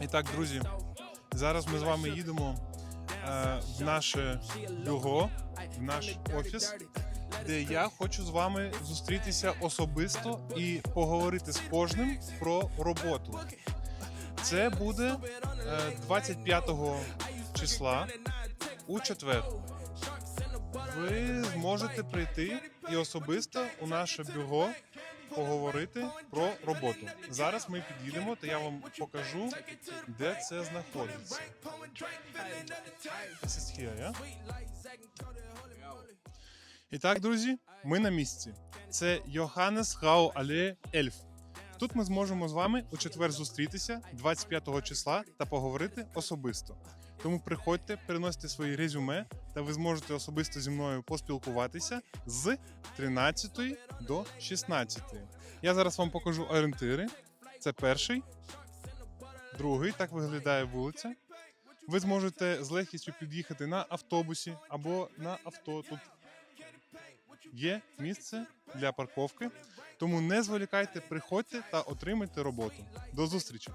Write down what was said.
І так, друзі, зараз ми з вами їдемо е, в наше бюро, в наш офіс, де я хочу з вами зустрітися особисто і поговорити з кожним про роботу. Це буде е, 25 числа у четвер. Ви зможете прийти і особисто у наше бюро поговорити про роботу. Зараз ми під'їдемо, та я вам покажу, де це знаходиться. This is here, yeah? І так, друзі, ми на місці. Це Йоханнес Гау Але Ельф. Тут ми зможемо з вами у четвер зустрітися 25 числа та поговорити особисто. Тому приходьте, переносите свої резюме, та ви зможете особисто зі мною поспілкуватися з 13 до 16. Я зараз вам покажу орієнтири. Це перший, другий, так виглядає вулиця. Ви зможете з легкістю під'їхати на автобусі або на авто. Тут є місце для парковки. Тому не зволікайте, приходьте та отримайте роботу. До зустрічі!